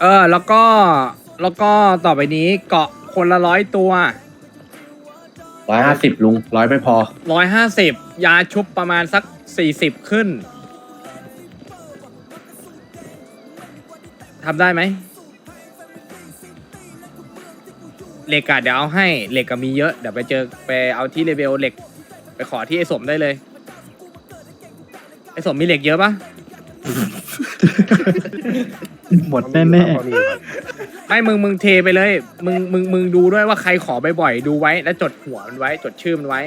เออ แล้วก็แล้วก็ต่อไปนี้เกาะคนละร้อยตัวร้อยห้าสิบลุงร้อยไม่พอ ร้อยห้าสิบยาชุบประมาณสักสี่สิบขึ้นทำได้ไหมเหล็กอะเดี๋ยวเอาให้เหล็กก็มีเยอะเดี๋ยวไปเจอไปเอาที่เลเวลเหล็ก ไปขอที่ไอ้สมได้เลยไอ้สมมีเหล็กเยอะปะ หมดแน่ไม่มึงมึงเทไปเลย มึงมึงมึงดูด้วยว่าใครขอบ่อยๆดูไว้แล้วจดหัวมันไว้จดชื่อมันไว้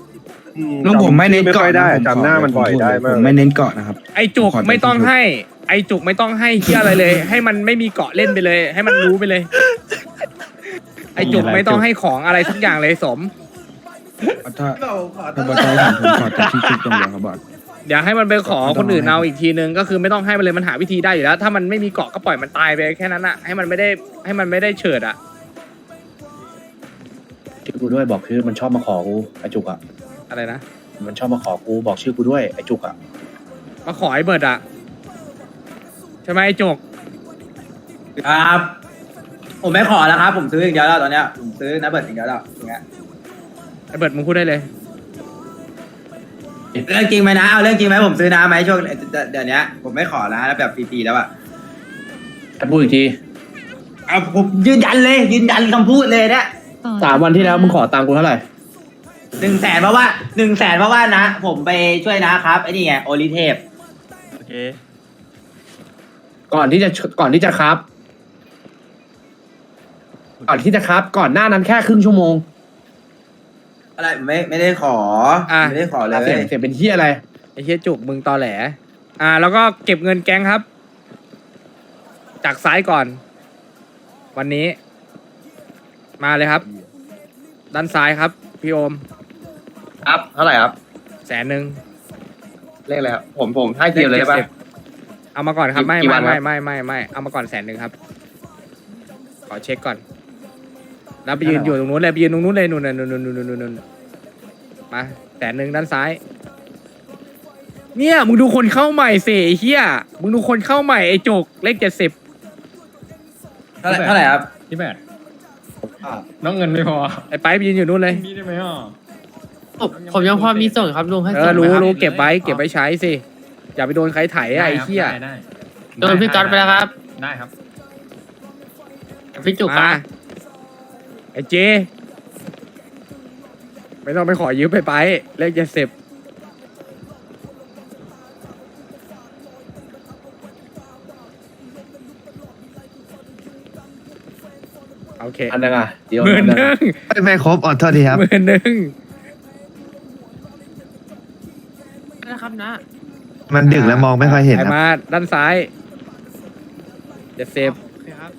ๆลุงผมไม่เน้นเกาะได้นะผมจำหน้ามันบ่อยได้ผมมากไม่เน้นเกาะนะครับ ไอจุกขอโทษไม่ต้องขอโทษให้ ไอจุกไม่ต้องให้เที่ยอะไรเลย ให้มันไม่มีเกาะเล่นไปเลย ให้มันรู้ไปเลย ไอจุกไม่ต้องให้ของอะไรสักอย่างเลยสม ถ้าถ้าบอสใช้ผมผมขอแต่ที่ชุดตรงเดียวครับบอส เดี๋ยวให้มันไปขอคนอื่นเอาอีกทีนึงก็คือไม่ต้องให้มันเลยมันหาวิธีได้อยู่แล้ว ถ้ามันไม่มีเกาะก็ปล่อยมันตายไปแค่นั้นอะให้มันไม่ได้ให้มันไม่ได้เฉิดอะชื่อกูด้วยบอกชื่อมันชอบมาขอกูไอจุกอะอะไรนะมันชอบมาขอกูบอกชื่อกูด้วยไอจุกอะมาขอไอ้เบิร์ดอะใช่ไหมไอจุกครับ ผมไม่ขอแล้วครับ ผมซื้ออย่างเดียวแล้วตอนเนี้ยผมซื้อนะเบิร์ดอย่างเดียวแล้วอย่างเงี้ยไอเบิร์ดมึงพูดได้เลย เรื่องจริงไหมนะ เอาเรื่องจริงไหมผมซื้อน้ำไหมช่วงเดี๋ยวนี้ผมไม่ขอแล้วแล้วแบบฟรีๆแล้วอะจะพูดอีกทีเอาผมยืนยันเลย ยืนยันคำพูดเลยเนี่ยสามวันที่แล้วมึงขอตังค์กูเท่าไหร่หนึ่งแสนเพราะว่าหนึ่งแสนเพราะว่านะ ผมไปช่วยนะครับไอ้นี่ไงโอลิเทพโอเค ก่อนที่จะก่อนที่จะครับ ก่อนที่จะครับ ก่อนหน้านั้นแค่ครึ่งชั่วโมง อะไรไม่ไม่ได้ขออะไม่ได้ขอเลยเสียงเสียงเป็นที่อะไร ไอเฮียจุกมึงตอแหล อ่า แล้วก็เก็บเงินแก๊งครับ จากซ้ายก่อน วันนี้ มาเลยครับ ด้านซ้ายครับ พี่โอมครับเท่าไหร่ครับแสนหนึ่งเลขอะไรครับผมผมให้เกียร์เลยได้ปะ70เอามาก่อนครับ ไม่กี่วัไม่นครับ ไม่ไม่ไม่ไม่เอามาก่อนแสนหนึ่งครับ ขอเช็คก่อน แล้วไปยืนอยู่ตรงนู้นเลยไปยืนตรงนู้นเลยนู่นน่ะนู่นนู่นนู่นนู่นนู่น มาแสนหนึ่งด้านซ้าย เนี่ยมึงดูคนเข้าใหม่สิไอ้เฮียมึงดูคนเข้าใหม่ไอ้จุกเลขเจ็ดสิบเท่าไหร่เท่าไหร่ครับพี่แบดน้องเงินไม่พอไอ้ไปไปยืนอยู่นู้นเลยมีได้ไหมอะผมผมยังพอมีส่งครับลุงให้เอส่องไหมรู้ครับรู้เก็บไว้เก็บไว้ใช้สิอย่าไปโดนใครไถอะไอ้เหี้ยได้ได้โดนพี่ก๊อตไปแล้วครับได้ครับ พี่จุกคมารับไอ้เจ ไม่ต้องไปขอยืมไปไปเลขเจ็ดสิบโอเคอันนึงอะเดี๋ยวหมื่นอันหนึงนึ่อะงไม่ครบอ๋อโทษทีครับหมื่นหนึ่งนะครับนะ มันดึกแล้วมองไม่ค่อยเห็นไปครับมาด้านซ้ายเจ็ดสิบโอเคครับ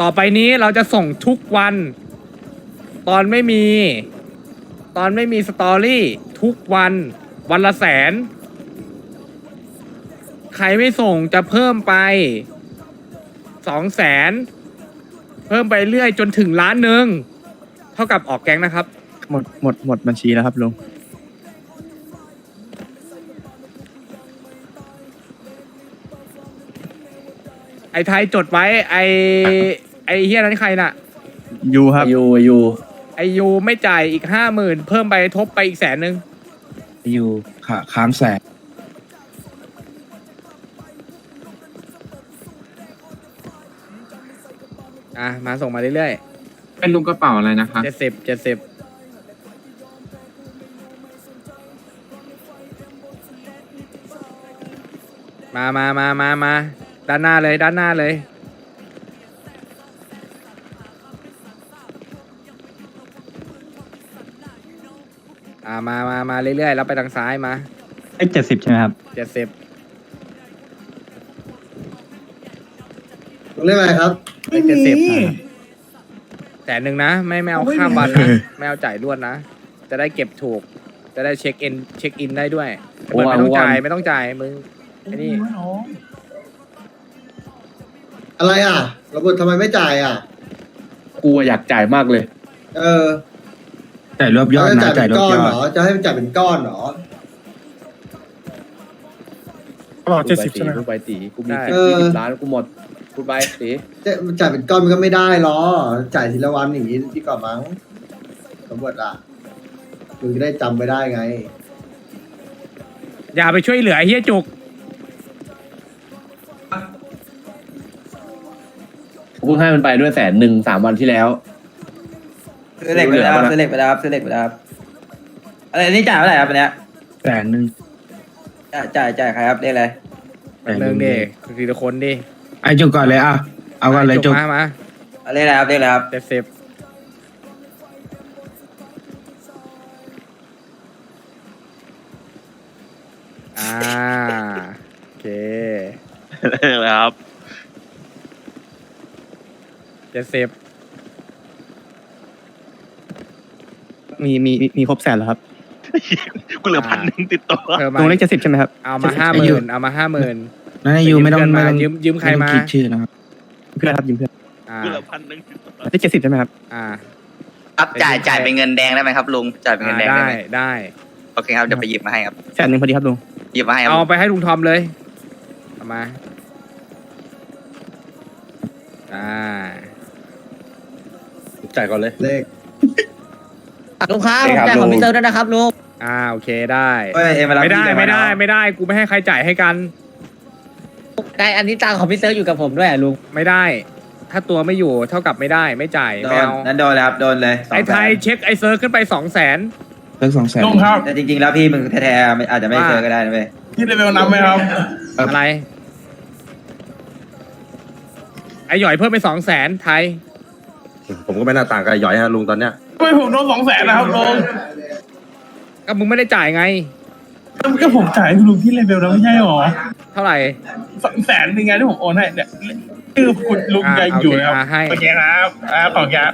ต่อไปนี้เราจะส่งทุกวัน ตอนไม่มี ตอนไม่มีสตอรี่ ทุกวัน วันละแสน ใครไม่ส่งจะเพิ่มไปสองแสนเพิ่มไปเรื่อยจนถึงล้านหนึ่งเท่ากับออกแก๊งนะครับ หมดหมดหมดบัญชีแล้วครับลุงไอ้ไทยจดไว้ ไอ้ไอ้เฮียนั้นใครน่ะ ยูครับ อยู่อยู่ ไอยูไม่จ่ายอีกห้าหมื่นเพิ่มไปทบไปอีกแสนหนึ่งยูขาค้ามแสงอะมาส่งมาเรื่อยเป็นลุงกระเป๋าอะไรนะครับๆเจ็ดสิบเจ็ดสิบมามามามามาด้านหน้าเลยด้านหน้าเลย มามามาเรื่อยๆแล้วไปทางซ้ายมาเลขเจ็ดสิบใช่ไหมครับเจ็ดสิบเรื่องอะไรครับเลขเจ็ดสิบแสนหนึ่งนะ ไม่ไม่เอาข้ามวันนะไม่เอาจ่ายรวดนะ จะได้เก็บถูก จะได้เช็คอินเช็คอินได้ด้วยเปิดไม่ต้องจ่ายไม่ต้องจ่ายมึงไอ้นี่อะไรอะระบบทำไมไม่จ่ายอะ กูอะอยากจ่ายมากเลย เออ จ่ายรวบยอดจะนะจ่ายจ่าเป็ยนรวบก้อนยอเหรดอ จะให้มันจ่ายเป็นก้อนเหรอประเป๋าเจ็ดสิบใช่ไหมพูดไปตีกูมีได้ สิบยี่สิบล้านกูหมดพูดไปตีจะจ่ายเป็นก้อนมันก็ไม่ได้หรอ จ่ายทีละวันอย่างนี้ดีกว่ามั้งตำรวจอะมึงจะได้จำไปได้ไง อย่าไปช่วยเหลือไอ้เฮียจุก กูเพิ่งให้มันไปด้วยแสนหนึ่งสามวันที่แล้ว ซื้อเหล็กไปแล้วครับซื้อเหล็กไปแล้วครับซื้อเหล็กไปแล้วครับอะไรนี่จ่ายเท่าไหร่ครับอันเนี้ยแสนหนึ่งจ่ายจ่ายจ่ายใครครับเรียกอะไรเรื่องดิทีละคนดิไอ้จุกก่อนเลยอะเอาก่อนเลยจุกมามาเรียกอะไรครับเรียกอะไรครับเจ็ดสิบอ่าโอเคครับเจ็ดสิบ มีมีมีครบแสนแล้วครับกูเหลือพันหนึ่งติดตัวเพิ่มลุงเลมาขเจ็ดสิบใช่ไหมครับ เอามาห้าหมื่นเอามาห้าหมื่นนั่นไอ้ยูไม่ต้องยืมเพื่อนไม่มาต้องยืมยืมใครมาไต้องคิดชื่อนะครับเพื่อนครับยืมเพื่อนอ่ากูเหลือพันหนึ่งติดตัวเลขเจ็ดสิบใช่ไหมครับอ่าครับจ่ายจ่ายเป็นเงินแดงได้ไหมครับลุงจ่ายเป็นเงินแดงอ่าได้ได้ไหมได้โอเคครับเดี๋ยวไปหยิบมาให้ครับแสนหนึ่งพอดีครับลุงหยิบมาให้ครับเอาไปให้ลุงทอมเลยเอามาอ่าจ่ายก่อนเลยเลข ลุงครับผมจ่ายของพี่เติร์ด้วยนะครับลุงอ่าโอเคได้ เฮ้ยเอ็มมารับไม่ได้พี่ไม่ได้เยวาไม่ได้กูไม่ให้ใครจ่ายให้กัน ได้อันนี้ตังของพี่เติร์อยู่กับผมด้วยลุงไม่ได้ ถ้าตัวไม่อยู่เท่ากับไม่ได้ไม่จ่ายโดไม่นเอานั่นโดนเลยครับโดนเลยสงไอ้ไทยแสนเช็คไอ้เซิร์ชขึ้นไปสองแสนเลิกสองแสนแต่จริงๆแล้วพี่มึงแท้ๆไม่อาจจะไม่ว่าเจอก็ได้นะเว้ยที่เลเวลนับไหมครับ อะไร ไอ้หย่อยเพิ่มไปสองแสนไทยผมก็ไม่น่าต่างกับไอ้หย่อยฮะลุงตอนเนี้ยทำ ไมผมโดนสองแสนนะครับลุงก็มึงไม่ได้จ่ายไง ก็ผมจ่ายให้ลุงที่เลเวลแล้วไม่ใช่หรอเท่าไหร่สองแสนเป็นไงที่ผมโอนให้เนี่ยชื่อคุณลุงอ่ายังอยู่นะครับโอเคอ่าให้ โอเคครับอ่าขอบคุณครับ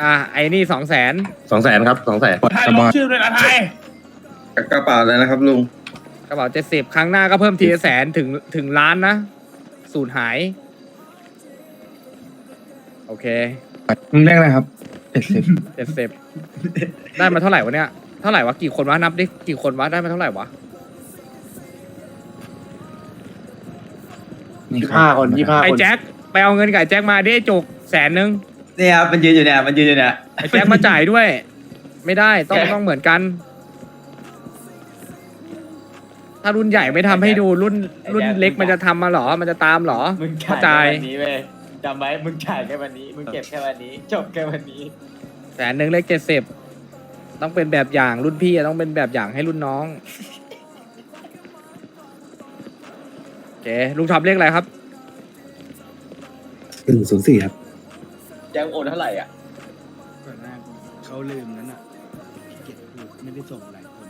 อ่าไอ้นี่สองแสนสองแสนครับสองแสนไทยลงชื่อด้วยนะไทยกระเป๋าเลยนะครับลุงกระเป๋าเจ็ดสิบครั้งหน้าก็เพิ่มทีละแสนถึงถึงล้านนะ สูญหาย โอเค มึงเรียกอะไรครับเจ็ดสิบเจ็ดสิบได้มาเท่าไหร่วะเนี่ย เท่าไหร่วะ กี่คนวะ นับดิ กี่คนวะ ได้มาเท่าไหร่วะ นี่ยี่ห้าคนยี่ห้าไอ้คนแจ็ค ไปเอาเงินกับไอ้แจ็คมาดิไอ้จุกแสนนึงนี่ครับมันยืนอยู่เนี่ยมันยืนอยู่เนี่ย ไอ้แจ็คมาจ่ายด้วย ไม่ได้ ต้องต้องเหมือนกัน ถ้ารุ่นใหญ่ไม่ทำให้ดู รุ่น รุ่นเล็กมันจะทำมาเหรอ มันจะตามเหรอ มึงเข้าจ่ายใจแค่วันนี้เว้ยจำไว้มึงจ่ายแค่วันนี้ มึงเก็บแค่วันนี้ จบแค่วันนี้ แสนหนึ่งเลขเจ็ดสิบต้องเป็นแบบอย่างรุ่นพี่อะต้องเป็นแบบอย่างให้รุ่นน้องโอเคลุงทอมเรียกอะไรครับ หนึ่งศูนย์สี่ครับแจ้งโอนเท่าไหร่อะเขาลืมนั้นอะเก็บผูกไม่ได้ส่งหลายคน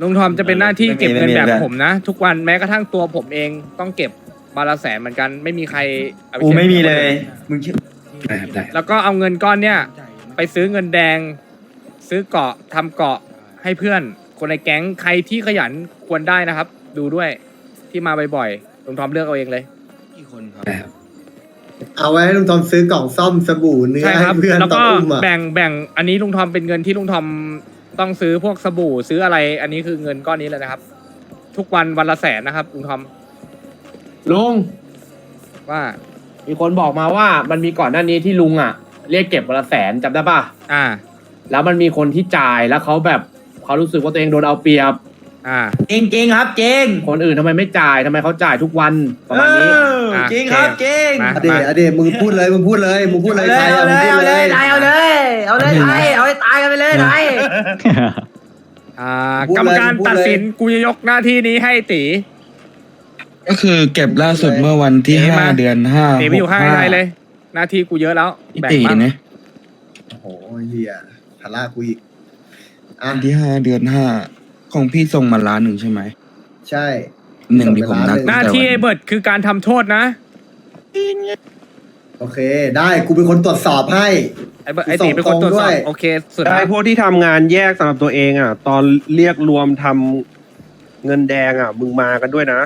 ลุงทอมจะเป็นหน้าที่เก็บเงินแบบผมนะ ทุกวันแม้กระทั่งตัวผมเองต้องเก็บบาละแสนเหมือนกัน ไม่มีใครเอาปกูช็คไม่มีเลย มึงคิดได้ครับได้ แล้วก็เอาเงินก้อนเนี้ย ไปซื้อเงินแดง ซื้อเกาะทำเกาะให้เพื่อน คนในแก๊งใครที่ขยันควรได้นะครับ ดูด้วยที่มาบ่อยๆลุงทอมเลือกเอาเองเลย กี่คนครับเอาไว้ให้ลุงทอมซื้อกล่องซ่อมสบู่เนื้อใช่คให้รับเพื่อนแล้วตอก็นอุ้มอะแบ่งแบ่งอันนี้ลุงทอมเป็นเงินที่ลุงทอมต้องซื้อพวกสบู่ซื้ออะไร อันนี้คือเงินก้อนนี้เลยนะครับ ทุกวันวันละแสนนะครับลุงทอมลุงว่ามีคนบอกมาว่ามันมีก่อนหน้านี้ที่ลุงอะ เรียกเก็บวันละแสนจำได้ป่ะ อ่า แล้วมันมีคนที่จ่ายแล้วเขาแบบเขารู้สึกว่าตัวเองโดนเอาเปรียบ อ่า จริงจริงๆครับจริงคนอื่นทำไมไม่จ่ายทำไมเขาจ่ายทุกวันประมาณนี้ เอออะจริงครับจริงมา อเดะอเดะมึงพูดเลยมึงพูดเลยมึงพูดเลยใครเอาอะเลมึงยพูดเอาเลเลยยเอาเลยเอาเลยไทยเอาให้ตายกันไปเลยไทยอ่ากรรมการตัดสินกูจะยกหน้าที่นี้ให้ตี ก็คือเก็บล่าสุดเมื่อวันที่เอ๋มา ห้าเดือนห้าตีไปอยู่ข้างไทยเลย หน้าที่กูเยอะแล้วพี่แบ่งตีบ้างนะโอ้โหเฮียภาระกูอีกอะวันที่ห้าเดือนห้าของพี่ส่งมาล้านหนึ่งใช่ไหมใช่ หนึ่งที่ผมนัดหน้าที่ไอ้เบิร์ดคือการทำโทษนะโอเค ได้กูเป็นคนตรวจสอบให้ ไอ้เบิร์ดไอ้ตีเป็นคนตรวจสอบโอเคสุดได้นะพวกที่ทำงานแยกสำหรับตัวเองอะ ตอนเรียกรวมทำเงินแดงอะ มึงมากันด้วยนะ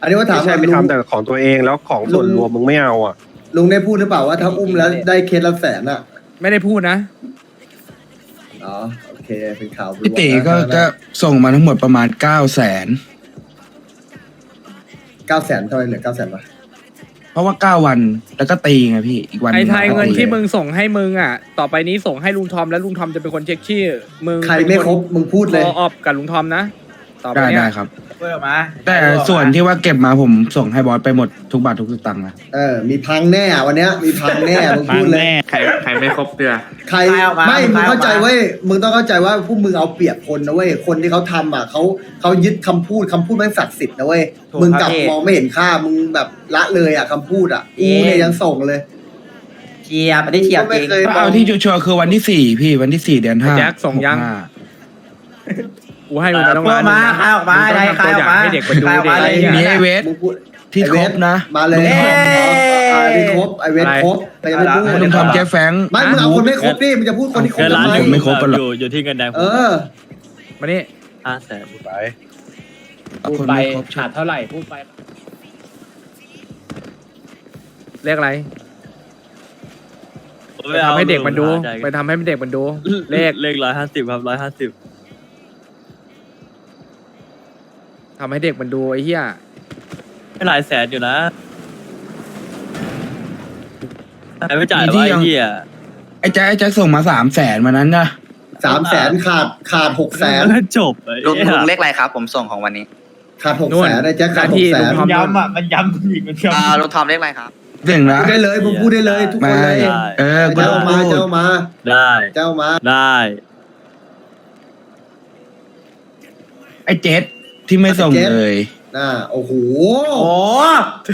อันนี้ว่าถามไม่ใช่ว่าไปลุง ทำแต่ของตัวเองแล้วของส่วนรวมมึงไม่เอาอะ ลุงได้พูดหรือเปล่าว่าถ้าอุ้มแล้วได้เคสละแสนอะไม่ได้พูดนะ อ๋อโอเคเป็นข่าวพี่ตีลวงนะก็ก็ส่งมาทั้งหมดประมาณเก้าแสนเก้าแสนทำไมเหลือเก้าแสนวะเพราะว่าเก้าวันแล้วก็ตีไงพี่อีกวันไอ้ไทยก็เงินตีที่มึงส่งให้มึงอะ ต่อไปนี้ส่งให้ลุงทอมแล้วลุงทอมจะเป็นคนเช็คชื่อมึงใครไม่ครบมึงพูดเลยพอออบกับลุงทอมนะ ต่อไปได้เนี้ได้ยครับพูดออกมาแต่ส่วนที่ว่าเก็บมาผมส่งให้บอสไปหมดทุกบาททุกสตางค์นะเออ มีพังแน่วันเนี้ยมีพังแน่มึงพูดเลย ใครใครไม่ครบเตือใครไม่มึงเข้าใจเว้ยมึงต้องเข้าใจว่าพวกมึงเอาเปรียบคนนะเว้ยคนที่เขาทำอะเขาเขายึดคำพูดคำพูดแม่งศักดิ์สิทธิ์นะเว้ยมึงกลับมองไม่เห็นค่ามึงแบบละเลยอะคำพูดอะกูเนี่ยยังส่งเลยเทียบไม่ได้เทียบก็ไม่จริงเคยเอาที่ชัวร์ๆคือวันที่สี่พี่วันที่สี่เดือนห้าแจ็คส่งยัง หกห้า กูให้มึงไปต้องพวกล้านหนึ่มางนะใครออกมามึงใครต้องใครทำตัวอออย่างกมาให้เด็กมันดูใครออกดิมาเลยมีไอเวสมึงพูดที่ครบนะมาเลยเอ้ยอ่าที่ครบไอเวทครบแต่ยังไม่พูดลุงทอมเจ๊แฟรงค์ ไม่มึงเอาคนไม่ครบดิมึงจะพูดคนที่ครบทำไมผมไม่ครบกันหรอกอยู่อยู่ที่เงินแดงเออ มานี่ห้าแสนไปเอาพูดคนไปไม่ครบขาดเท่าไหร่พูดไปเรียกอะไรไปทำให้เด็กมันดู ไปทำให้เด็กมันดู เลขเลขร้อยห้าสิบครับร้อยห้าสิบ ทำให้เด็กมันดูไอ้เหี้ยไม่หลายแสนอยู่นะใครไม่จ่ายวะไอ้เหี้ยไอ้แจ็คไอ้แจ็คส่งมาสามแสนมานั้นนะสามแสนขาดขาดหกแสนจบไอ้ลุงเหี้ยลุงเลขอะไรครับ ผมส่งของวันนี้ขาดหกนู่นแสนไอ้แจ็คหขาดน้าหที่กแสลุนงทอมย้ำอะมันย้ำอีกมันย้ำอ่าลุงทอมเลขอะไรครับเก่งนะพูดได้เลยมึงพูดได้เลยทุกคนเลยเออกูเจ้ามาพูดเจ้ามาได้ เจ้ามาได้ ไอ้เจ็ด ที่ไม่ส่งเลย น่าโอ้โหโอ้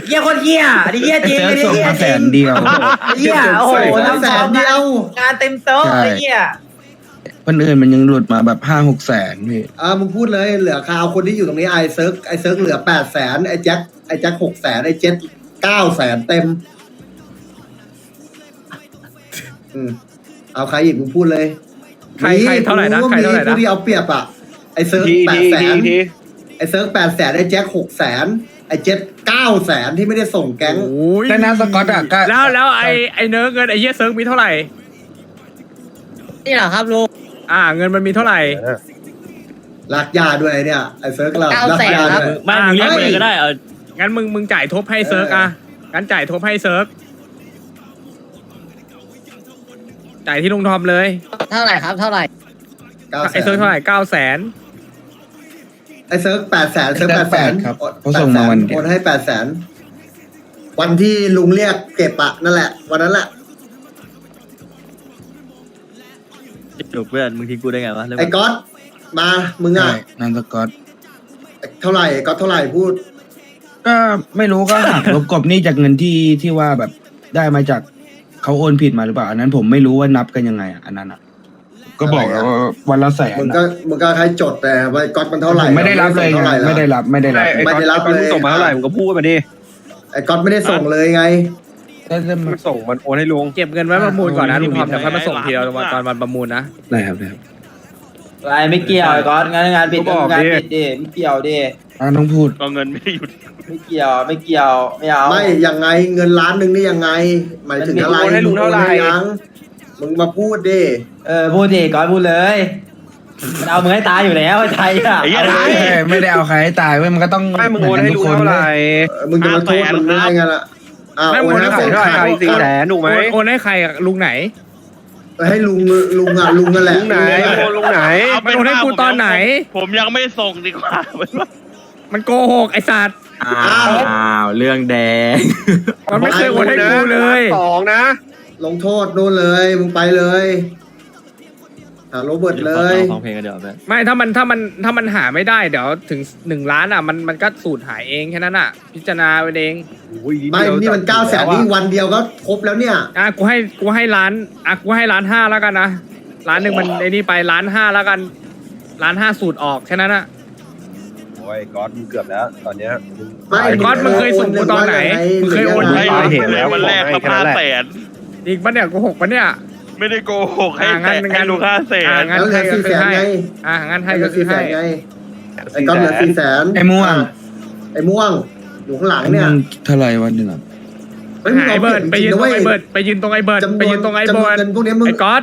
เหี้ยคนเหี้ยอันนี้เหี้ยไอ้จริงเจ๊อันนี้ส่งเหี้ยมาจแสริงนเดียวเหี้ยโอ้โหสองน้ำแสซ้อนมเดียวงานเต็มโต๊ะใช่ไอ้เหี้ยคนอื่นมันยังหลุดมาแบบห้าหกแสนพี่อ่ามึงพูดเลยเหลือคาวคนที่อยู่ตรงนี้ไอเซิร์กไอเซิร์กเหลือแปดแสนไอแจ็คไอแจ็คหกแสนไอเจ็ดเก้าแสนเต็มอืมเอาใครอีกมึงพูดเลยใครใครเท่าไหร่นะกูใครเท่าไหร่มีผู้นะที่เอาเปรียบอะไอเซิร์กทีแปทีดแสทีนที ไอเซิร์กแปดแสนไอแจ็คหกแสนไอเจ็ดเก้าแสนที่ไม่ได้ส่งแก๊งโอ้ยแต่นะสกอตอะก็แล้วแล้วไอ้ไอ้เนื้อเงินไอ้เหี้ยเซิร์ฟมีเท่าไหร่ นี่เหรอครับลุง อ่า เงินมันมีเท่าไหร่ลักยาด้วยเนี่ยไอเซิร์กเราเก้าลักแสนยาครับ ด้วย ไม่มึงเรียกไปเลยก็ได้เอางั้นมึงมึงจ่ายทบให้เซิร์ฟอะงั้นจ่ายทบให้เซิร์ฟจ่ายที่ลุงทอมเลยเท่าไหร่ครับ เท่าไหร่เก้าแสไอ้เซิร์ฟนเท่าไหร่เก้าแสน ไอเซิร์กแปดแสนเซิร์กแปดแสนครับเขาส่งมาวันเดีโอยวนให้แปดแสนวันที่ลุงเรียกเก็บอะนั่นแหละ วันนั้นแหละ จบเพื่อนมึงทิ้งกูได้ไงวะเรื่องไอ้ก๊อตมามึงใช่อะนันสกอต เท่าไหร่ไอ้ก๊อตเท่าไหร่พูด ก็ไม่รู้ก็หัก ลบกบหนี่จากเงินที่ที่ว่าแบบได้มาจากเขาโอนผิดมาหรือเปล่า อันนั้นผมไม่รู้ว่านับกันยังไงอะอันนั้นอะ ก็บอกแล้วว่าวันละแสนมึงอะก็มึงก็ใครจดแต่ว่าไอ้ก๊อตมันเท่าไหร่ผมไม่ได้รับเลยเท่าไงไหร่ไม่ได้รับไม่ได้รับไอ้ไม่ก๊อตได้รับไอ้ก๊อตเลยมึงส่งมาเท่าไหร่มึงก็พูดมาดิไอ้ก๊อตไม่ได้ส่งเลยไงได้ได้มึมางส่งมันโอนให้ลุงเก็บเงินไว้ประมูลก่อนนะลุงทอมเดี๋ยวค่อยมาส่งทีเดียวตอนวันประมูลนะได้ครับได้ครับอะไรไม่เกี่ยวไอ้ก๊อตงานงานปิดก็บอกงานดิปิดดิไม่เกี่ยวดิอะต้องพูดก็เงินไม่ได้หยุดไม่เกี่ยวไม่เกี่ยวไม่เอาไม่ยังไงเงินล้านหนึ่งนี่ยังไงหมายถึงอะไรมึงโอนให้ลุงเท่าไหร่มึโอนยังมึงมาพูดดิ เออพูดดิก๊อตพูดเลยมันเอามึงให้ตายอยู่แล้วไอ้ไทยอะไอ้เหี้ยเอาไทเลยยไม่ไม่ได้เอาใครให้ตายเว้ยมันก็ต้องไม่มึงโอนให้ลุงเท่าไหร่เออมึงจะมาโทษมันได้ไงล่ะอ้าวไม่โอนโอนให้ให้ใครเท่าไหร่ใครสี่แสนถูกไหมโอนโอนให้ใครอะลุงไหนให้ลุงลุงอะลุงนั่นแหละลุงไหนโอนลุงไหน เอาเป็นมันโอนให้ว่ากูตอนไหน ผมยังไม่ส่งดีกว่า มันโกหกไอ้สัตว์อ้าววเรื่องแดง มันไม่เคยโอนให้กูเลยสองนะ ลงโทษนู่นเลยมึงไปเลย หาโรเบิร์ตเลยฟังเพลงกันเดี๋ยวแม่ไม่ถ้ามันถ้ามันถ้ามันหาไม่ได้เดี๋ยวถึงหนึ่งล้านอะมันมันก็สูตรหายเองแค่นั้นอะ พิจารณาไปเองไม่นี่มันเก้าแสนนี่วันเดียวก็ครบแล้วเนี่ย อะกูให้กูให้ล้านอะกูให้ล้านห้าแล้วกันนะล้านหนึ่งมันไอ้นี่ไปล้านห้าแล้วกันล้านห้าสูตรออกแค่นั้นอะ โอ้ยก๊อตมึงเกือบแล้ว ตอนเนี้ยไม่ไอ้ก๊อตมึงเคยส่งกูตอนไหนมึงเคยโอนหรืให้ว่าเห็นแล้ววันแรกให้ก็แค่นั้ห้านแหละแสน อีกปะเนี่ยโกูหกปะเนี่ย ไม่ได้โกหกให้อ่างั้แต่นงั้ให้น ลูกห้าแสอะนงั้นแล้วเหลืให้อก็สี่คืแสอนให้ไงอะงั้นให้เหลืก็อคือสี่แสให้นไงไอ้ก๊อตเหลือสี่แสนไอ้ม่วงไอ้ม่วงอยู่ข้างหลังไอ้เนี่ม่ยวงเท่าไหร่วันหนึ่งอะเฮ้ยมึงหายเอาเบิร์ดไปจริยืงนๆตรงนะเว้ยไอ้เบิร์ดไปยืนตรงไอ้เบิร์ดจำนวนไปยืนตรงไอ้จำนเบิวนร์ดเงินพวกนี้มึง ไอ้ก๊อต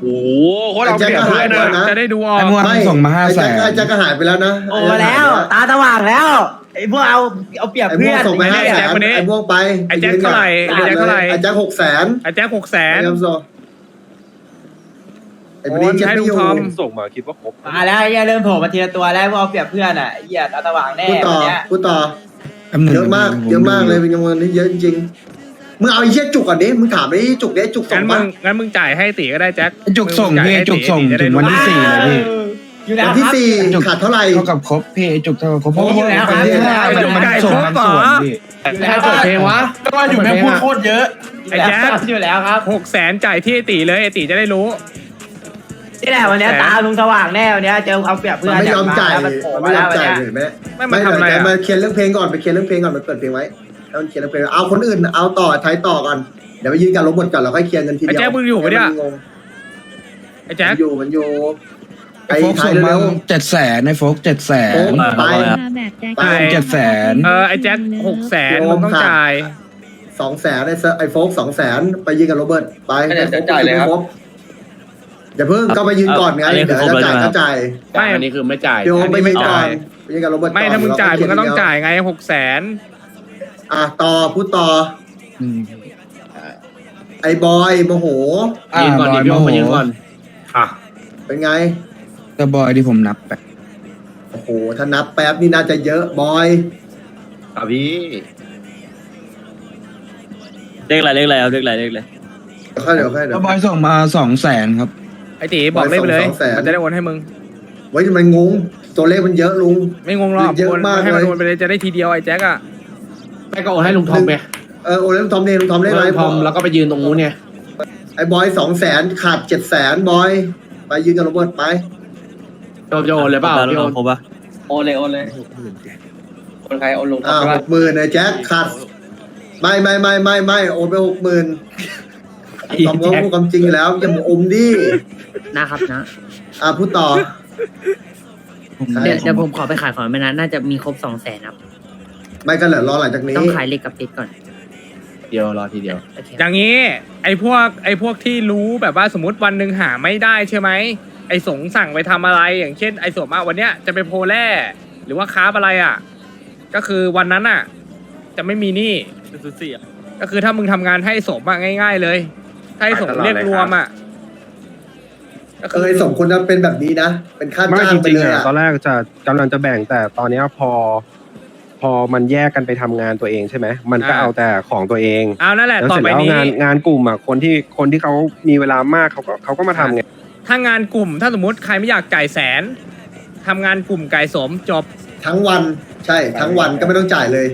โอ้โหโคตรเอาเปรียบเพื่อนไอ้แจ็คก็หายไปนะนะ จะได้ดูออกไอ้เมื่อวานส่งมาห้าไอ้แสแจ็คนไอ้แจ็คก็หายไปแล้วนะโอ้แล้ว ตาสว่างแล้วไอ้พวกเอาเอาเปรียบไอ้พเพื่วอกนส่งไปห้าแสนไอ้พวกไปไอ้แจ็คเท่าไหร่ไอ้แจ็คเท่าไหร่ ไอ้แจ็คหกแสนไอ้แจ็คหกแสน ไอ้คำโซ ไอ้บโอนดีเช็คให้ไม่ลุองยู่ทอมส่งมาคิดว่าครบมาแล้วไอ้เหี้ยเริ่มโผล่มาทีละตัวแล้วพวกเอาเปรียบเพื่อนอะไอ้เหี้ยตาสว่างแน่พูดต่อ วันเนี้ยพูดต่อแป๊บหนึ่งเยอะมากผเยอะมากเลยเป็นจำนวนที่เยอะจริงๆมึงเอาไอ้เชี่ยจุกก่อนดิ มึงถามไอ้จุกดิจุกส่งั้งนมึปะงงั้นมึงจ่ายให้ตีก็ได้แจ็คไอ้จุกส่งมึพี่จ่ายไอ้ให้จุกส่งจะได้ถึงวันที่ สี่เลยพี่ อยู่แล้ววันคที่รับ สี่จุก ขาดเท่าไหร่ เท่ากับครบพี่ไอ้จุกเท่ากับครบเพราะว่าอยู่แล้วครับวันที่ห้ามันมันส่งบางส่วนพี่ใครเปิดเพลงวะ ก็ว่าอยู่แม่งพูดโคตรเยอะ ไอ้แจ็คอยู่แล้วครับหกแสนจ่ายที่ไอ้ตีเลยไอ้ตีจะได้รู้ นี่แหละวันเนี้ยตาลุงสว่างแน่วันเนี้ยเจอเอาเปรียบเพื่มัอนนไม่ยอมจ่ายแล้วมันโผล่มันมาไม่ยแล้อวมวันจ่ายเนี้ยเห็นไหมไม่มาทำอะไรเดี๋ยวอะมาเคลียร์เรื่องเพลงก่อนไปเคลียร์เรื่องเพลงก่อนไปเปิดเพลงไว้แล้วมันเคลียร์เรื่องเพลงเอาคนอื่นเอาต่อไทยต่อก่อนเดี๋ยวไปยืนกันลบหมดก่อนแล้วค่อยเคลียร์เงินทีเดียวไอ้แจ็คมึงอยู่ปะเนี่ยงงไอ้แจ็คมันอยู่มันอยู่ไอ้โฟกไทส่ยงมาเร็วเจ็ดแสนไอ้โฟกเจ็ดแสโฟนกไปไปเจ็ดแสนเออไอ้แจ็คหกแสนโยมึมงต้องค่ะจ่ายสองแสนไอ้เซอร์ไอ้โฟกสองแสนไปยืนกับโรเบิร์ตไปเดี๋ยวจะจ่ายเลยครับ อย่าเพิ่งก็ไปยืนก่อนไงอันนี้เดี๋ยวคือครบจะแล้วจ่ายใช่ไหมครับก็จ่ายไม่ อันนี้คือไม่จ่ายเดี๋ยวไปยืนก่อนไม่จ่ายไปยืนกับโรเบิร์ตไม่ก่อนถ้ามึงจ่ายแล้วมึงก็ต้องเคลีจ่ายร์ไงหกแสนอะต่อพูดต่ออืมไอ้บอยโมโหยืนก่อนดิพี่โอมายืนก่อนเป็นไงก็บอยที่ผมนับไปโอ้โหถ้านับแป๊บนี่น่าจะเยอะบอยอะพี่เลขอะไรเลขอะไรครับเลขอะไรเลขอะไร เดี๋ยวค่อยเดี๋ยวค่อยเดี๋ก็ยวบอยส่งมาสองแสนครับไอ้ ตีบอกเลขไปเลยสองแสนมันจะได้โอนให้มึง ไว้ทำไมงงตัวเลขมันเยอะลุง ไม่งงหรอกเยอะโอนมากให้มันเลย โอนไปเลยจะได้ทีเดียวไอ้แจ็คอะไม่ก็โอนให้ลุงทอมไปเออโอ้แล้วทอมเนี่ยลุงทอมเลขอะไรลุงทอมแล้วก็ไปยืนตรงนู้นเนี่ยไอ้บอยสองแสนขาดเจ็ดแสนบอย ไปยืนกับโรเบิร์ตไปโจโจโอนเลยเปล่าพี่โอนครบปะโอนเลยโอนเลยโอนใครโอนลุงทออ่ามใช่หปะกหมื่นไอ้แจ็คขาดไม่ไม่ไม่ไม่ไม่โอนไปหกหมื่น ทอมก็พูดความจริงอยู่แล้วอย่ามาอมดินะครับนะ อ่าพูดต่อผมเดี๋ยวเดี๋ยวผมขอไปขายของไม่นานน่าจะมีครบสองแสนครับ ไม่ก็เหลือรอหลังจากนี้ ต้องขายเหล็กกับติดก่อนเดียวรอทีเดียว โอเคอย่างนี้ไอ้พวกไอ้พวกที่รู้แบบว่าสมมติวันหนึ่งหาไม่ได้ใช่ไหมไอ้สงสั่งไปทำอะไร อย่างเช่นไอ้สมอะวันเนี้ยจะไปโพแร่หรือว่าค้าฟอะไรอะ ก็คือวันนั้นอะ จะไม่มีหนี้สุดสี่อะก็คือถ้ามึงทำงานให้สมอะง่าย ๆ เลย ถ้าให้สมเรียกรวมอะก็เออไอ้สมควรจะเป็นแบบนี้นะ เป็นค่าไม่จ้าจงไปริงเลๆยอะอะตอนแรกจะกำลังจะแบ่งแต่ตอนเนี้ยพอ พอมันแยกกันไปทำงานตัวเองใช่ไหมมันก็เอาแต่ของตัวเองเอานั่นแหละแล้วต่อเสร็จไปแล้วนี้ งานงานกลุ่มอะคนที่คนที่เขามีเวลามากเขาก็เขาก็มาทำไงถ้างานกลุ่มถ้าสมมติใครไม่อยากจ่ายแสนทำงานกลุ่มไก่สมจบทั้งวันใช่ทั้งวันก็ไม่ต้องจ่ายเลย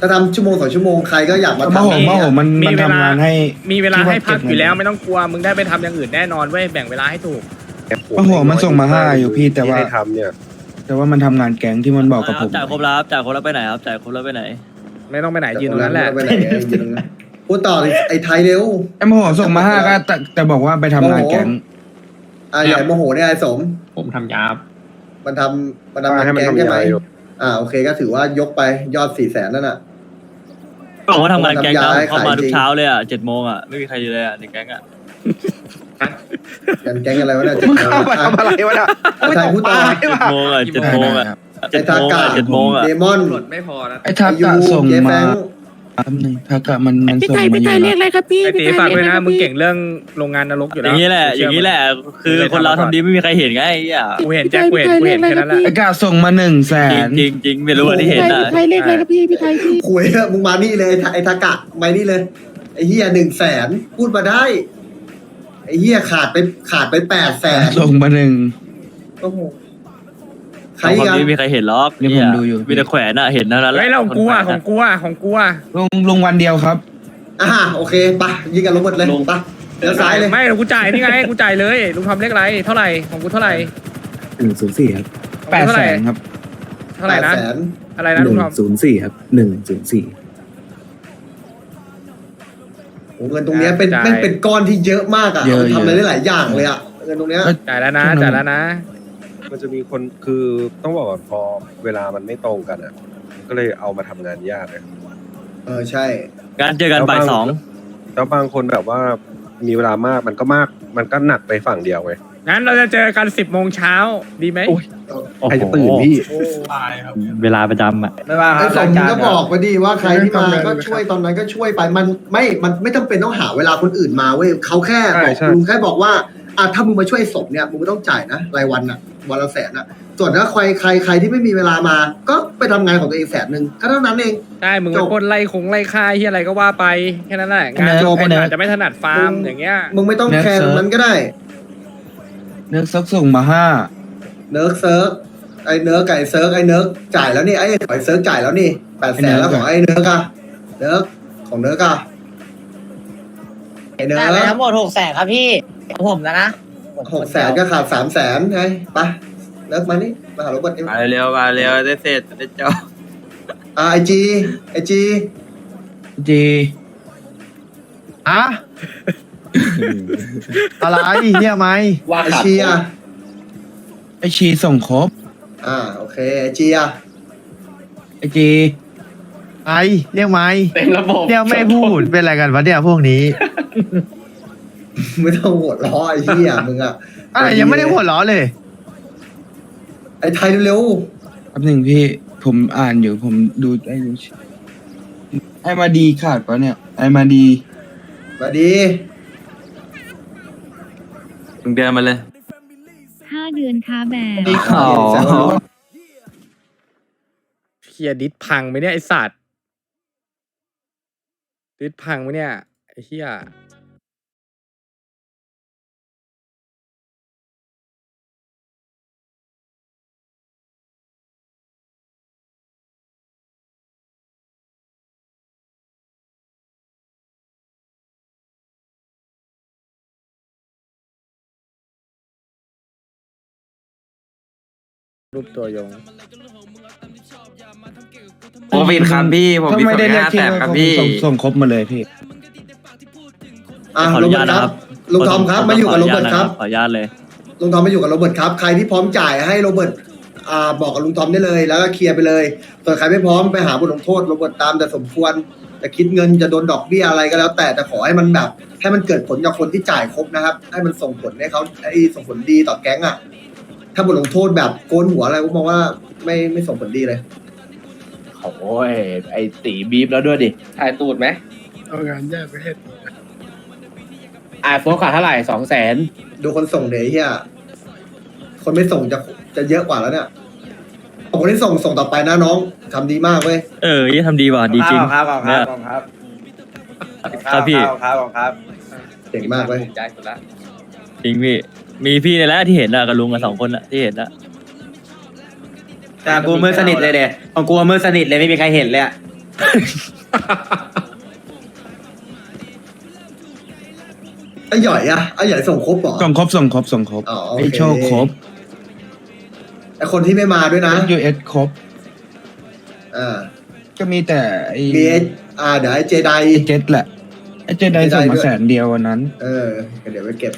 ถ้าทำชั่วโมงสองชั่วโมงใครก็อยากมามาทำโหมมาโหมมันมีมันเวลา ทำงานให้ มีเวลาให้พักอยู่แล้วที่ว่าเก็บเงินไม่ต้องกลัวมึงได้ไปทำอย่างอื่นแน่นอนเว้ยแบ่งเวลาให้ถูกมาโหมมันส่งมาห้าอยู่พี่แต่ว่า ที่ให้ทำเนี่ย แต่ว่ามันทำงานแก๊งที่มันบอกกับผม จ่ายครบแล้วครับจ่ายครบแล้วไปไหนครับจ่ายครบแล้วไปไหน ไม่ต้องไปไหนยืนตรงนั้นแหละ ไปไหนยืนตรงนั้นพูดต่อเลยไอ้ไทยเร็ว ไอ้โมโหส่งมาห้าก็แต่แต่บอกว่าไปทำงานแก๊ง อ่าใหญ่โมโหเนี่ยไอ้สม ผมทำยาบ มันทำมันทำงานให้มันแก๊งทำใช่ไหมยาอยู่ อ่าโอเคก็ถือว่ายกไปยอดสี่แสนนั่นน่ะ บอกว่าทำงานแก๊งทำยานะให้เข้าขายมาทุจริกงเช้าเลยอะเจ็ดโมงอะไม่มีใครอยู่เลยอะในแก๊งอะกันแก๊งอะไรวะเนี่ยมึงเข้ามาทำอะไรวะเนี่ยไทยพูดต่อเจ็ดโมงอะเจ็ดโมงอะไอ้เจ็ดทาโมงกาอะเจ็ดโมงอะเดมอนไม่พอนะไอ้ทักไอ้ยูกะส่งเจแฟมา ง แป๊บนึงทักกะมันมันส่งมาอยู่นะไอ้ตีฝากด้วยนะ มึงเก่งเรื่องโรงงานนรกอยู่อแล้วย่างนี้แหละ อย่างนี้แหละ คือคนเราทำดีไม่มีใครเห็นไงไอ้เหี้ยกูเห็นแจ็คกูเห็นกูเห็นแค่นั้นแหละ ไอ้กะส่งมาหนึ่งแสจริงนจริงจริงไม่รู้ว่าที่เห็นอะใครเรียกอะไรครับพี่คุยอะมึงมานี่เลยไอ้ทากะมานี่เลยไอ้เฮียหนึ่งแสนพูดมาได้ ไอ้เฮียขาดไปขาดไปแปดแสนส่งมาหนึ่งโอ้โหใครคอีกนอะดีไม่มีใครเห็นหรอกนี่ผมดูอยู่ มีแต่แขวนอะเห็นเท่านั้นแหละเฮ้ยเราของกูอะของกูอะของกูอะลงลงวันเดียวครับ อ่าโอเคไปยิงกันลงหมดเลยไปเดี๋ยวซ้ายเลยไม่เดี๋ยวกูจ่ายนี่ไงกูจ่ายเลยลุงทำเลขอะไรเท่าไหร่ของกูเท่าไหร่หนึ่งศูนย์สี่ครับของแปกูดเท่าแสไหร่นครับเท่าไหร่นะแปดแสนอะไรนะลุงทอมศูนย์สี่ครับหนึ่งศูนย์สี่โอ้เงินตรงเนี้ยเป็นจ่ายแม่งเป็นก้อนที่เยอะมากอะเอาทำอะไรได้หลายอย่างเลยอะเงินตรงเนี้ยจ่ายแล้วนะจ่ายแล้วนะ มันจะมีคนคือต้องบอกก่อนพอเวลามันไม่ตรงกันอะ ก็เลยเอามาทำงานยากเลยเออใช่ การเจอกันบ่ายสองแล้วบางคนแบบว่ามีเวลามากมันก็มาก มันก็หนักไปฝั่งเดียวไงงั้นเราจะเจอกันสิบโมงเช้าดีไหมโอ้ย ใครจะตื่นพี่ ตายครับ เวลาประจำอะ ไม่ว่าคไอ้รับสมรายมึกางรก็บอกไปดีว่าใครที่มาก็ช่วยตอนนั้นก็ช่วยไปมันไม่ มันไม่จำเป็นต้องหาเวลาคนอื่นมาเว้ยเขาแค่ใช่บอกใช่ ลุงแค่บอกว่าอะถ้ามึงมาช่วยศพเนี่ยมึงไม่ต้องจ่ายนะรายวันอะ วันละแสนอะส่วนถ้าใครใครใครที่ไม่มีเวลามา ก็ไปทำงานของตัวเองแสนหนึ่งก็เท่านั้นเอง ใช่มึงจไปบปล้นไล่คงไล่ฆ่าที่อะไรก็ว่าไปแค่นั้นแหละงานเนิร์ดคนเนิร์ด อาจจะไม่ถนัดฟาร์มอย่างเงี้ยมึงไม่ต้องเนิร์ดแคร์เซิตร์รฟงนั้นก็ได้ เนื้อซักส่งมาห้าเนิร์กเซิร์กไอ้เนิร์กไก่เซิร์กไอ้เนิร์กจ่ายแล้วนี่ไอ้ไอ้เซิร์กจ่ายแล้วนี่แปดแสนแล้วของไอ้เนิร์กอะเนิร์กของเนิร์กอะไอ้เนิร์แต่ไปกทั้งหมดหกแสนครับพี่ของผมแล้วนะ หกแสนก็ขาดสามแสนไงไปเนิร์กมานี่มาหาโรเบิร์ตนี่มาเร็วมาเร็วได้เสร็จได้เจ้าอ่าไอจีไอจีจีอะอะไรเนี่ยไหมว่าไอขาดชีอะไอชีส่งครบอ่าโอเคไอจีอะไอจีไอเรียกไหมเต็มระบบเรียกไม่พูดเป็นอะไรกันวะเนี่ยพวกนี้ ไม่ต้องหัวล้อไอ้เหี้ยมึงอะอะไรยังไม่ได้หัวล้อเลยไอไทยเร็วแป๊บหนึ่งพี่ผมอ่านอยู่ผมดูไอ้ดูไอมาดีขาดปะเนี่ยไอมาดีๆมาดีมึงเดินมาเลย ห้าเดือนค้าแบบดีขาดแซวรู้ว่าเฮียดิสพังไหมเนี่ยไอสัตว์ดิสพังไหมเนี่ยไอเฮีย รูปตัวยง ผมผิดครับพี่ ผมถ้าผิดไม่ผมได้เรียกห้าชื่แสอนครับก็พี่ ส่งส่งครบมาเลยพี่ อะขออโรนุเบิญาร์ตตคนะครัรับบลุงทอมครับมาอยู่กับโรเบิร์ตครับขออนุญาตเลยลุงทอมมาอยู่กับโรเบิร์ตครับใครที่พร้อมจ่ายให้โรเบิร์ตอ่าบอกกับลุงทอมได้เลย แล้วก็เคลียร์ไปเลยส่วนใครไม่พร้อมไปหาบทลงโทษโรเบิร์ตตามแต่สมควรจะคิดเงินจะโดนดอกเบี้ยอะไรก็แล้ว แต่แต่ขอให้มันแบบให้มันเกิดผลกับคนที่จ่ายครบนะครับ ให้มันส่งผลให้เขาไอ้ส่งผลดีต่อแก๊งอะ ถ้าบทลงโทษแบบโกนหัวอะไรผมมองว่าไม่ไม่ส่งผลดีเลย โอ้ยไอตีบีบแล้วด้วยดิถ่ายตูดไหมเอางานแยกประเทศไอโฟนขาดเท่าไหร่สองแสนดูคนส่งเดี๋ยวไอ้เฮียคนไม่ส่งจะจะเยอะกว่าแล้วเนี่ยเอาคนที่ส่งส่งต่อไปนะน้องทำดีมากเว้ย เออยี่ทำดีว่ะดีจริง ครับครับเนี่ยครับครับพี่ ครับครับเก่งมากเว้ยใจสุดละจริงพี่ มีพี่ในแหละที่เห็นอะกับลุงกับสองคนอะที่เห็นอะแต่กูมือสนิทเลยเด็ของกูมือสนิทเลยไม่มีใครเห็นเลยอะไอ้หย่อยอะไอ้หย่อยส่งครบเหรอ ส่งครบส่งครบส่งครบอ๋อโอไอเคโชคครบไอ้คนที่ไม่มาด้วยนะ ยูเอสครบอ่าก็มีแต่ไอมีไอ้อ่าเดี๋ยวไอ้เจไดไอเจ็ดแหละ ไอเจ็ดได้ส่งมาแสนเดียววันนั้น เออเดี๋ยวไปเก็บ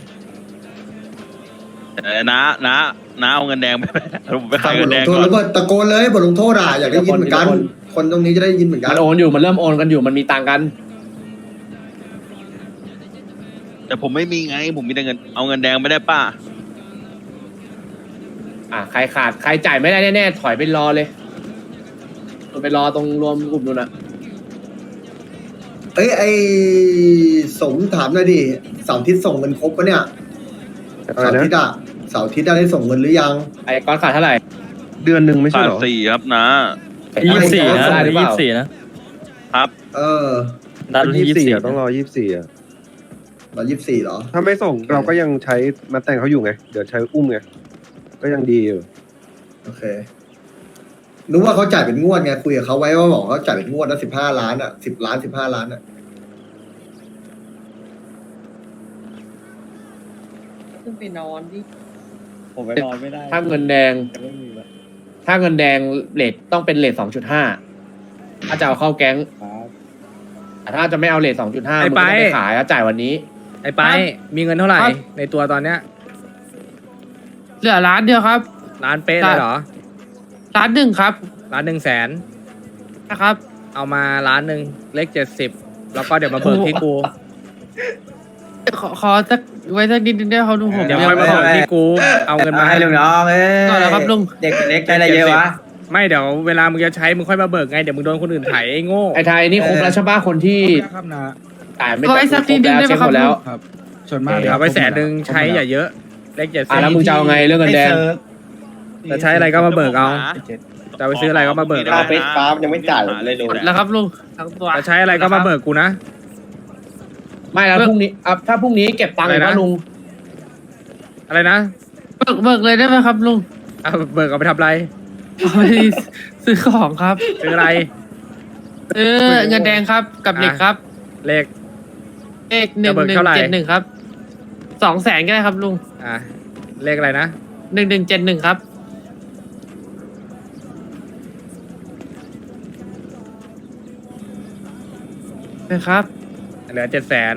เออน้าน้าน้าเอาเงินแดงไปไหมผมไปขายบเงิทนลแดงงโทษก่อน แล้วก็ตะโกนเลยบทลงโทษอะอยากได้ยินเหมือนกัน คนตรงนี้จะได้ยินเหมือนกัมัน นโอนอยู่มันเริ่มโอนกันอยู่มันมีตังค์กัน แต่ผมไม่มีไง ผมมีแต่เงิน เอาเงินแดงไม่ได้ป้า อะใครขาดใครจ่ายไม่ได้แน่ๆถอยไปรอเลยไปรอตรงรวมกลุ่มนู้นอะเอ้ยไอ้สมถามหน่อยดิเสาร์อาทิตย์ส่งเงินครบปะเนี่ย อะไรเสาร์อานะทิตย์อะเสาร์อาทิตย์ได้ส่งเงินหรือยัง ไอ้ก้อนขาดเท่าไหร่ เดือนหนึ่งไม่ใช่ขาดเหรอสี่ครับนะ ยี่สิบสี่นะได้หรือเปยี่ล่า สิบสี่นะเออนัดวันที่ยี่ยี่สิสิบบสี่ต้องรอยี่สิบสี่อะร้อยยี่สิบสี่เหรอ ถ้าไม่ส่งเราก็ยังใช้มาแต่งเขาอยู่ไง เดี๋ยวใช้อุ้มไง ก็ยังดีอยู่โอเคนึกว่าเขาจ่ายเป็นงวดไงคุยกับเขาไว้ว่าบอกเขาจ่ายเป็นงวดนะสิบห้าล้านอะสิบล้านสิบห้าล้านอะ ขึ้น ไปนอนดิผมไปนอนไม่ได้ถ้าเงินแดงถ้าเงินแดงเลทต้องเป็นเลทสองจุดห้าถ้าจะเอาเข้าแก๊งแต่ถ้าจะไม่เอาเลทสองจุดห้าไอ้มึงไปก็ต้องไปขายแล้วจ่ายวันนี้ ไอ้ไปมีเงินเท่าไหร่ ครับ ในตัวตอนเนี้ยเหลือล้านเดียวครับ ล้านเป๊ะเลยเหรอล้านหนึ่งครับล้านหนึ่งแสนนะครับ เอามาล้านหนึ่งเลขเจ็ดสิบแล้วก็เดี๋ยวมาเบิกที่กู ขอขอสักไว้สักนิดนึงได้ไหมครับลุงผมเดี๋ยวยัค่อยงมาบอกที่กู เอาเงินมาให้ให้ลุงน้องเอ้ยก่อนแล้วครับลุงเด็กเล็กใจอะไรเยอะวะไม่เดี๋ยวเวลามึงจะใช้มึงค่อยมาเบิกไงเดี๋ยวมึงโดนคนอื่นไถไอ้โง่ไอ้ไทยนี่ครบแล้วใช่ปะคนที่ครับนะจ่ายไม่ขอไว้สักนิดนึงได้ไหมเช็คคหรับมดแล้วลุงครับส่วนมากเดี๋ยวเอาไปแสนหนึ่งใช้อย่าเยอะเลขเจ็ดอะสิบแล้วมึงจะเอาไงเรื่องเงินแดงจะใช้อะไรก็มาเบิกเอาจะไปซื้ออะไรก็มาเบิกค่าเฟซฟ้ายังไม่จ่ายเลยลุงแล้วครับลุงทั้งตัวจะใช้อะไรก็มาเบิกกูนะ ไม่แล้วพรุ่งนี้อะถ้าพรุ่งนี้เก็บตังค์อะไรนะ นะลุงอะไรนะเบิกเบิกเลยได้ไหมครับลุงเอาเบิกเอาไปทำอะไรเอาไปซื้อของครับซื้ออะไรซื้อเงินแดงครับกับเหล็กครับเลข เลขหนึ่งจะเบิกหนึ่งเท่าไหร่เจ็ดหนึ่งครับสองแสนก็ได้ครับลุงอะเลขอะไรนะ หนึ่งหนึ่งเจ็ดหนึ่งครับ นะครับ เหลือเจ็ดแสน